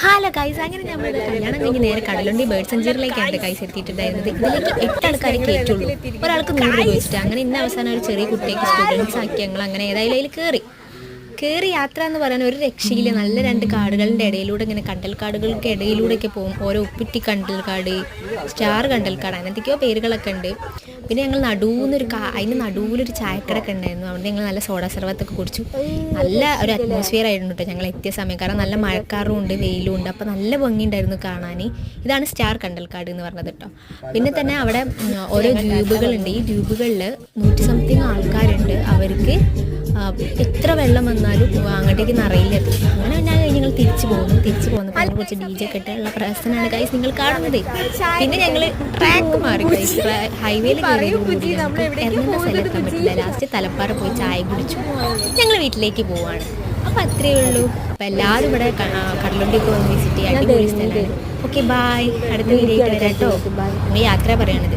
Hello guys അങ്ങനെ നമ്മൾ കല്യാണം കഴിഞ്ഞ് നേരെ കടലുണ്ടി ബേർഡ് സെഞ്ചുറിയിലേക്കാണ് ഗൈസ് എത്തിയിട്ടുണ്ടായിരുന്നത്. ഇതിലേക്ക് എട്ട് ആൾക്കാരെ കയറ്റുള്ളൂ ഒരാൾക്ക് നൂറ് രൂപ വെച്ചിട്ട് അങ്ങനെ ഇന്ന് അവസാനം ഒരു ചെറിയ കുട്ടിയൊക്കെ സ്റ്റുഡൻസ് ആക്കി ഞങ്ങൾ അങ്ങനെ ഏതായാലും അതിൽ കയറി കയറി യാത്ര എന്ന് പറയാൻ ഒരു രക്ഷയില്ല. നല്ല രണ്ട് കാടുകളുടെ ഇടയിലൂടെ ഇങ്ങനെ കണ്ടൽ കാടുകൾക്ക് ഇടയിലൂടെയൊക്കെ പോകും. ഓരോ ഉപ്പിട്ടി കണ്ടൽക്കാട് സ്റ്റാർ കണ്ടൽക്കാട് അങ്ങനത്തെയൊക്കെയോ പേരുകളൊക്കെ ഉണ്ട്. പിന്നെ ഞങ്ങൾ നടുവിന്നൊരു കാ അതിന് നടുവിലൊരു ചായക്കടക്കെ ഉണ്ടായിരുന്നു. അവിടെ ഞങ്ങൾ നല്ല സോഡ സർവത്തൊക്കെ കുടിച്ചു. നല്ല ഒരു അറ്റ്മോസ്ഫിയർ ആയിരുന്നു കേട്ടോ ഞങ്ങൾ എത്തിയ സമയം. കാരണം നല്ല മഴക്കാറും ഉണ്ട് വെയിലും ഉണ്ട്. അപ്പോൾ നല്ല ഭംഗിയുണ്ടായിരുന്നു കാണാൻ. ഇതാണ് സ്റ്റാർ കണ്ടൽക്കാട് എന്ന് പറഞ്ഞത് കേട്ടോ. പിന്നെ തന്നെ അവിടെ ഓരോ ദ്വീപുകളുണ്ട്. ഈ ദ്വീപുകളിൽ നൂറ്റി സംതിങ് ആൾക്കാരുണ്ട്. അവർക്ക് എത്ര വെള്ളം വന്നാലും അങ്ങോട്ടേക്ക് നിറയില്ല. അങ്ങനെ ഞാൻ ഞങ്ങൾ തിരിച്ചു പോകുന്നു തിരിച്ചു പോകുന്നു അതിനെ കുറച്ച് ഡി ജെ കെട്ടുള്ള പ്രശ്നമാണ് കൈസ് നിങ്ങൾ കാണുന്നത്? പിന്നെ ഞങ്ങൾ ട്രാക്ക് മാറി ഹൈവേയിൽ ഇറങ്ങുന്ന സ്ഥലത്താൻ പറ്റില്ല ലാസ്റ്റ് തലപ്പാറ പോയി ചായ കുടിച്ചു. ഞങ്ങൾ വീട്ടിലേക്ക് പോവാണ്. അപ്പോൾ അത്രയേ ഉള്ളൂ. അപ്പോൾ എല്ലാവരും ഇവിടെ കടലുണ്ടിക്ക് വന്ന് വിസിറ്റ് ചെയ്യാൻ അടിപൊളി സ്ഥലമാണ് ഓക്കെ ബായ് അടുത്ത വീഡിയോ വരാം കേട്ടോ. നമ്മൾ യാത്ര പറയണത്.